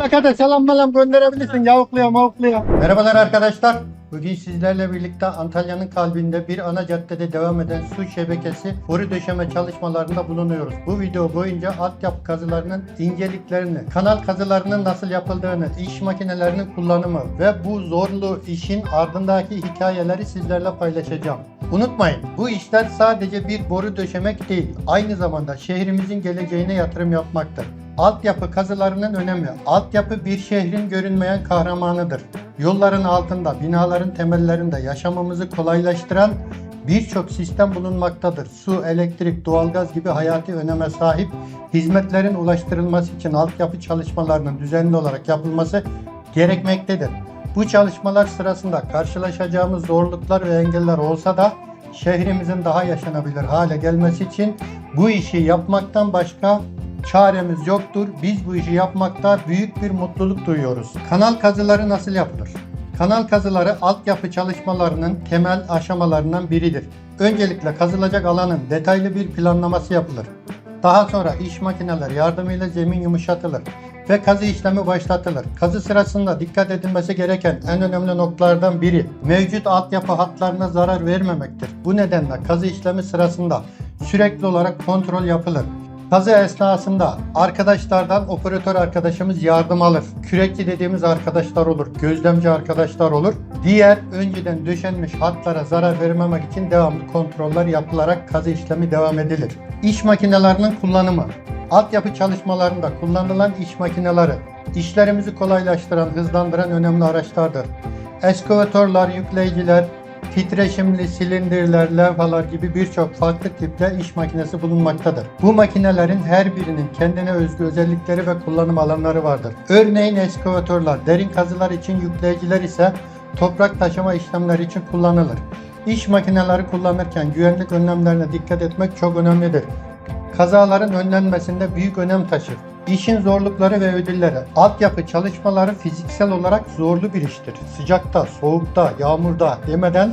Plakada selam melam gönderebilirsin yavukluya mavukluya. Merhabalar arkadaşlar. Bugün sizlerle birlikte Antalya'nın kalbinde bir ana caddede devam eden su şebekesi boru döşeme çalışmalarında bulunuyoruz. Bu video boyunca altyapı kazılarının inceliklerini, kanal kazılarının nasıl yapıldığını, iş makinelerinin kullanımı ve bu zorlu işin ardındaki hikayeleri sizlerle paylaşacağım. Unutmayın bu işler sadece bir boru döşemek değil, aynı zamanda şehrimizin geleceğine yatırım yapmaktır. Altyapı kazılarının önemi. Altyapı bir şehrin görünmeyen kahramanıdır. Yolların altında, binaların temellerinde yaşamımızı kolaylaştıran birçok sistem bulunmaktadır. Su, elektrik, doğalgaz gibi hayati öneme sahip hizmetlerin ulaştırılması için altyapı çalışmalarının düzenli olarak yapılması gerekmektedir. Bu çalışmalar sırasında karşılaşacağımız zorluklar ve engeller olsa da şehrimizin daha yaşanabilir hale gelmesi için bu işi yapmaktan başka çaremiz yoktur. Biz bu işi yapmakta büyük bir mutluluk duyuyoruz. Kanal kazıları nasıl yapılır? Kanal kazıları altyapı çalışmalarının temel aşamalarından biridir. Öncelikle kazılacak alanın detaylı bir planlaması yapılır. Daha sonra iş makineleri yardımıyla zemin yumuşatılır ve kazı işlemi başlatılır. Kazı sırasında dikkat edilmesi gereken en önemli noktalardan biri mevcut altyapı hatlarına zarar vermemektir. Bu nedenle kazı işlemi sırasında sürekli olarak kontrol yapılır. Kazı esnasında arkadaşlardan operatör arkadaşımız yardım alır. Kürekçi dediğimiz arkadaşlar olur, gözlemci arkadaşlar olur. Diğer önceden döşenmiş hatlara zarar vermemek için devamlı kontroller yapılarak kazı işlemi devam edilir. İş makinelerinin kullanımı. Altyapı çalışmalarında kullanılan iş makineleri işlerimizi kolaylaştıran, hızlandıran önemli araçlardır. Eskavatörler, yükleyiciler, titreşimli silindirler, levhalar gibi birçok farklı tipte iş makinesi bulunmaktadır. Bu makinelerin her birinin kendine özgü özellikleri ve kullanım alanları vardır. Örneğin eskavatörler derin kazılar için, yükleyiciler ise toprak taşıma işlemleri için kullanılır. İş makineleri kullanırken güvenlik önlemlerine dikkat etmek çok önemlidir. Kazaların önlenmesinde büyük önem taşır. İşin zorlukları ve ödülleri. Altyapı çalışmaları fiziksel olarak zorlu bir iştir. Sıcakta, soğukta, yağmurda demeden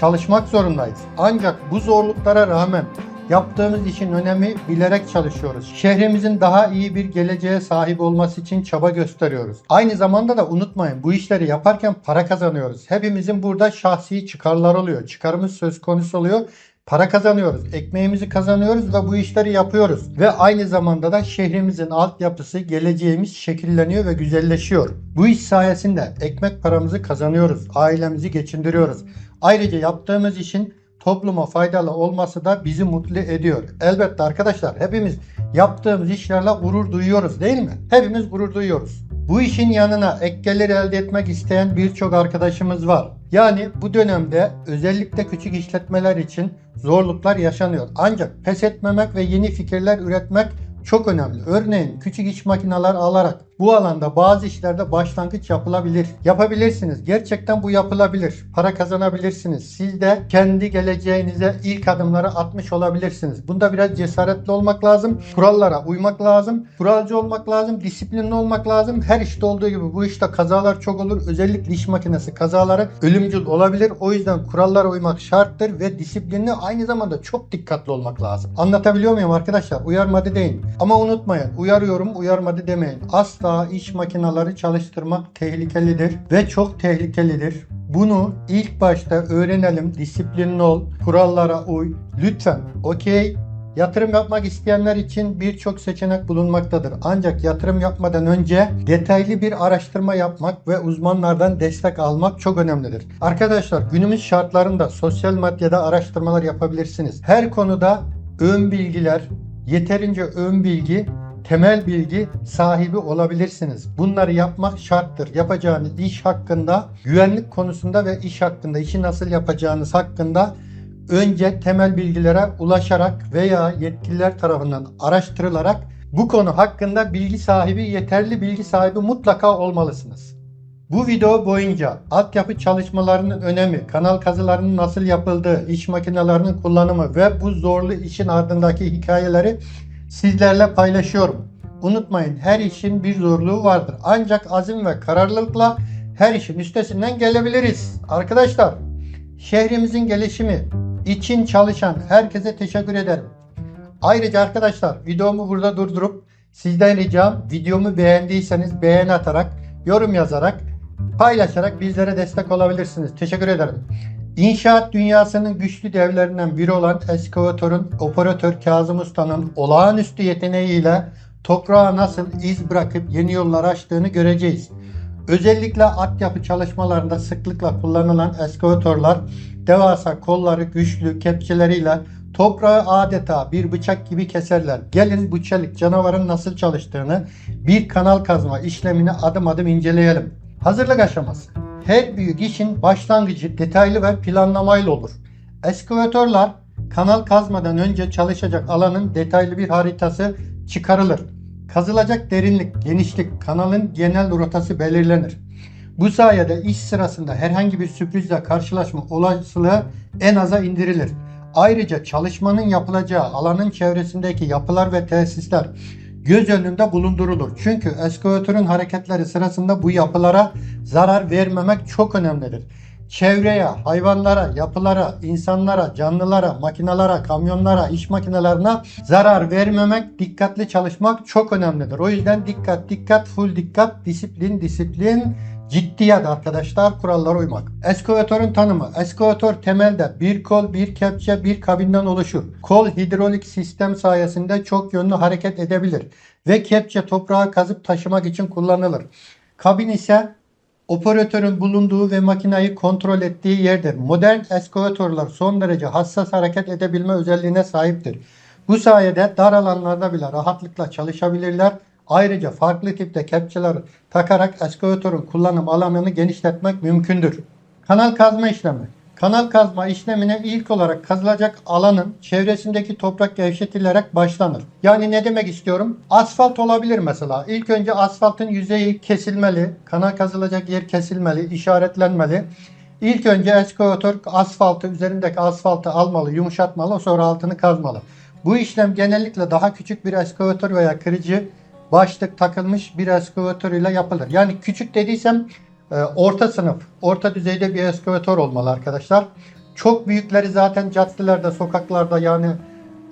çalışmak zorundayız. Ancak bu zorluklara rağmen yaptığımız işin önemi bilerek çalışıyoruz. Şehrimizin daha iyi bir geleceğe sahip olması için çaba gösteriyoruz. Aynı zamanda da unutmayın bu işleri yaparken para kazanıyoruz. Hepimizin burada şahsi çıkarlar oluyor. Çıkarımız söz konusu oluyor. Para kazanıyoruz, ekmeğimizi kazanıyoruz ve bu işleri yapıyoruz. Ve aynı zamanda da şehrimizin altyapısı, geleceğimiz şekilleniyor ve güzelleşiyor. Bu iş sayesinde ekmek paramızı kazanıyoruz, ailemizi geçindiriyoruz. Ayrıca yaptığımız işin topluma faydalı olması da bizi mutlu ediyor. Elbette arkadaşlar hepimiz yaptığımız işlerle gurur duyuyoruz değil mi? Hepimiz gurur duyuyoruz. Bu işin yanına ek gelir elde etmek isteyen birçok arkadaşımız var. Yani bu dönemde özellikle küçük işletmeler için zorluklar yaşanıyor. Ancak pes etmemek ve yeni fikirler üretmek çok önemli. Örneğin küçük iş makineler alarak bu alanda bazı işlerde başlangıç yapılabilir. Yapabilirsiniz. Gerçekten bu yapılabilir. Para kazanabilirsiniz. Siz de kendi geleceğinize ilk adımları atmış olabilirsiniz. Bunda biraz cesaretli olmak lazım. Kurallara uymak lazım. Kuralcı olmak lazım. Disiplinli olmak lazım. Her işte olduğu gibi bu işte kazalar çok olur. Özellikle iş makinesi kazaları ölümcül olabilir. O yüzden kurallara uymak şarttır ve disiplinli aynı zamanda çok dikkatli olmak lazım. Anlatabiliyor muyum arkadaşlar? Uyarmadı deyin. Ama unutmayın. Uyarıyorum uyarmadı demeyin. Asla iş makineleri çalıştırmak tehlikelidir ve çok tehlikelidir. Bunu ilk başta öğrenelim. Disiplinli ol. Kurallara uy. Lütfen. Okey. Yatırım yapmak isteyenler için birçok seçenek bulunmaktadır. Ancak yatırım yapmadan önce detaylı bir araştırma yapmak ve uzmanlardan destek almak çok önemlidir. Arkadaşlar günümüz şartlarında sosyal medyada araştırmalar yapabilirsiniz. Her konuda ön bilgiler, yeterince ön bilgi temel bilgi sahibi olabilirsiniz. Bunları yapmak şarttır. Yapacağınız iş hakkında, güvenlik konusunda ve iş hakkında, işi nasıl yapacağınız hakkında önce temel bilgilere ulaşarak veya yetkililer tarafından araştırılarak bu konu hakkında bilgi sahibi, yeterli bilgi sahibi mutlaka olmalısınız. Bu video boyunca altyapı çalışmalarının önemi, kanal kazılarının nasıl yapıldığı, iş makinelerinin kullanımı ve bu zorlu işin ardındaki hikayeleri sizlerle paylaşıyorum. Unutmayın her işin bir zorluğu vardır. Ancak azim ve kararlılıkla her işin üstesinden gelebiliriz. Arkadaşlar şehrimizin gelişimi için çalışan herkese teşekkür ederim. Ayrıca arkadaşlar videomu burada durdurup Sizden ricam videomu beğendiyseniz beğen atarak, yorum yazarak, paylaşarak bizlere destek olabilirsiniz. Teşekkür ederim. İnşaat dünyasının güçlü devlerinden biri olan eskavatörün operatör Kazım Usta'nın olağanüstü yeteneğiyle toprağa nasıl iz bırakıp yeni yollar açtığını göreceğiz. Özellikle altyapı çalışmalarında sıklıkla kullanılan eskavatörler devasa kolları güçlü kepçeleriyle toprağı adeta bir bıçak gibi keserler. Gelin bu çelik canavarın nasıl çalıştığını bir kanal kazma işlemini adım adım inceleyelim. Hazırlık aşaması. Her büyük işin başlangıcı detaylı ve planlamayla olur. Eskavatörler kanal kazmadan önce çalışacak alanın detaylı bir haritası çıkarılır. Kazılacak derinlik, genişlik, kanalın genel rotası belirlenir. Bu sayede iş sırasında herhangi bir sürprizle karşılaşma olasılığı en aza indirilir. Ayrıca çalışmanın yapılacağı alanın çevresindeki yapılar ve tesisler göz önünde bulundurulur. Çünkü eskavatörün hareketleri sırasında bu yapılara zarar vermemek çok önemlidir. Çevreye, hayvanlara, yapılara, insanlara, canlılara, makinalara, kamyonlara, iş makinelerine zarar vermemek, dikkatli çalışmak çok önemlidir. O yüzden dikkat, dikkat, full dikkat, disiplin, disiplin, ciddiyet arkadaşlar kurallara uymak. Eskavatörün tanımı. Eskavatör temelde bir kol, bir kepçe, bir kabinden oluşur. Kol hidrolik sistem sayesinde çok yönlü hareket edebilir ve kepçe toprağı kazıp taşımak için kullanılır. Kabin ise operatörün bulunduğu ve makinayı kontrol ettiği yerdir. Modern eskavatörler son derece hassas hareket edebilme özelliğine sahiptir. Bu sayede dar alanlarda bile rahatlıkla çalışabilirler. Ayrıca farklı tipte kepçeler takarak eskavatörün kullanım alanını genişletmek mümkündür. Kanal kazma işlemi. Kanal kazma işlemine ilk olarak kazılacak alanın çevresindeki toprak gevşetilerek başlanır. Yani ne demek istiyorum? Asfalt olabilir mesela. İlk önce asfaltın yüzeyi kesilmeli, kanal kazılacak yer kesilmeli, işaretlenmeli. İlk önce eskavatör asfaltı, üzerindeki asfaltı almalı, yumuşatmalı, sonra altını kazmalı. Bu işlem genellikle daha küçük bir eskavatör veya kırıcı başlık takılmış bir eskavatör ile yapılır. Yani küçük dediysem orta sınıf, orta düzeyde bir eskavatör olmalı arkadaşlar. Çok büyükleri zaten caddelerde, sokaklarda yani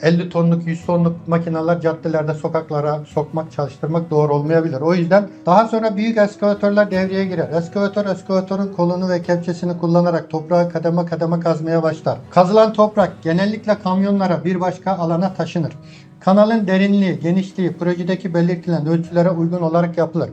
50 tonluk, 100 tonluk makineler caddelerde, sokaklara sokmak, çalıştırmak doğru olmayabilir. O yüzden daha sonra büyük eskavatörler devreye girer. Eskavatör, eskavatörün kolunu ve kepçesini kullanarak toprağı kademe kademe kazmaya başlar. Kazılan toprak genellikle kamyonlara bir başka alana taşınır. Kanalın derinliği, genişliği projedeki belirtilen ölçülere uygun olarak yapılır.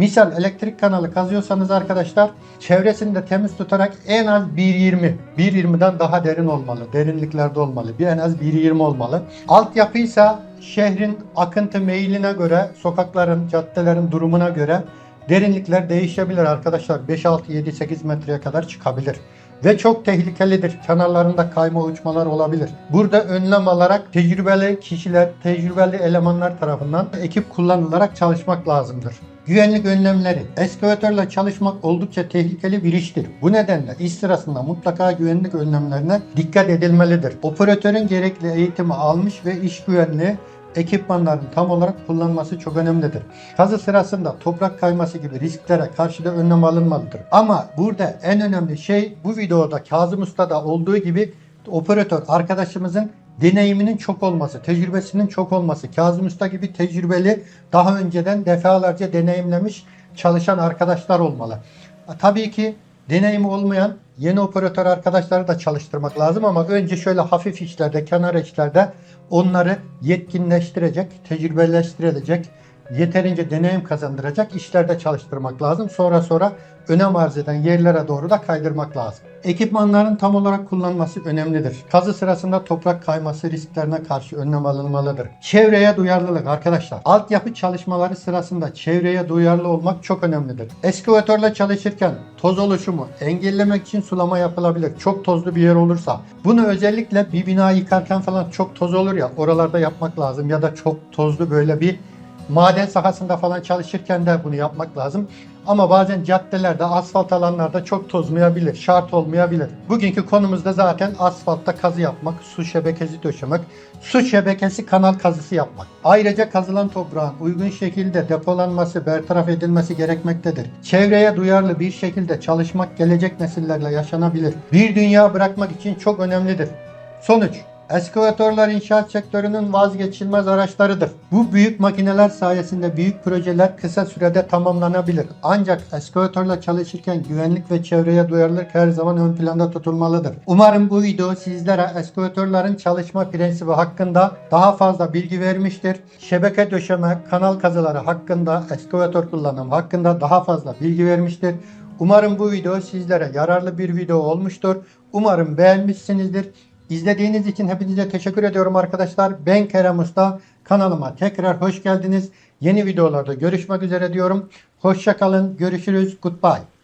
Misal elektrik kanalı kazıyorsanız arkadaşlar çevresini de temiz tutarak en az 1.20, 1.20'den daha derin olmalı. Derinliklerde olmalı. Bir en az 1.20 olmalı. Altyapıysa şehrin akıntı meyiline göre, sokakların, caddelerin durumuna göre derinlikler değişebilir arkadaşlar. 5, 6, 7, 8 metreye kadar çıkabilir ve çok tehlikelidir. Kenarlarında kayma uçmalar olabilir. Burada önlem alarak tecrübeli kişiler, tecrübeli elemanlar tarafından ekip kullanılarak çalışmak lazımdır. Güvenlik önlemleri. Eskavatörle çalışmak oldukça tehlikeli bir iştir. Bu nedenle iş sırasında mutlaka güvenlik önlemlerine dikkat edilmelidir. Operatörün gerekli eğitimi almış ve iş güvenliği ekipmanların tam olarak kullanması çok önemlidir. Kazı sırasında toprak kayması gibi risklere karşı da önlem alınmalıdır. Ama burada en önemli şey bu videoda Kazım Usta'da olduğu gibi operatör arkadaşımızın deneyiminin çok olması, tecrübesinin çok olması. Kazım Usta gibi tecrübeli, daha önceden defalarca deneyimlemiş çalışan arkadaşlar olmalı. Tabii ki deneyimi olmayan yeni operatör arkadaşları da çalıştırmak lazım ama önce şöyle hafif işlerde, kenar işlerde onları yetkinleştirecek, tecrübeleştirecek, yeterince deneyim kazandıracak işlerde çalıştırmak lazım. Sonra sonra önem arz eden yerlere doğru da kaydırmak lazım. Ekipmanların tam olarak kullanması önemlidir. Kazı sırasında toprak kayması risklerine karşı önlem alınmalıdır. Çevreye duyarlılık arkadaşlar. Altyapı çalışmaları sırasında çevreye duyarlı olmak çok önemlidir. Eskavatörle çalışırken toz oluşumu engellemek için sulama yapılabilir. Çok tozlu bir yer olursa. Bunu özellikle bir bina yıkarken falan çok toz olur ya oralarda yapmak lazım. Ya da çok tozlu böyle bir maden sahasında falan çalışırken de bunu yapmak lazım. Ama bazen caddelerde, asfalt alanlarda çok tozmayabilir, şart olmayabilir. Bugünkü konumuzda zaten asfaltta kazı yapmak, su şebekesi döşemek, su şebekesi kanal kazısı yapmak. Ayrıca kazılan toprağın uygun şekilde depolanması, bertaraf edilmesi gerekmektedir. Çevreye duyarlı bir şekilde çalışmak gelecek nesillerle yaşanabilir. Bir dünya bırakmak için çok önemlidir. Sonuç Eskavatörler inşaat sektörünün vazgeçilmez araçlarıdır. Bu büyük makineler sayesinde büyük projeler kısa sürede tamamlanabilir. Ancak eskavatörle çalışırken güvenlik ve çevreye duyarlılık her zaman ön planda tutulmalıdır. Umarım bu video sizlere eskavatörlerin çalışma prensibi hakkında daha fazla bilgi vermiştir. Şebeke döşeme, kanal kazıları hakkında, eskavatör kullanım hakkında daha fazla bilgi vermiştir. Umarım bu video sizlere yararlı bir video olmuştur. Umarım beğenmişsinizdir. İzlediğiniz için hepinize teşekkür ediyorum arkadaşlar. Ben Kerem Usta. Kanalıma tekrar hoş geldiniz. Yeni videolarda görüşmek üzere diyorum. Hoşça kalın. Görüşürüz. Goodbye.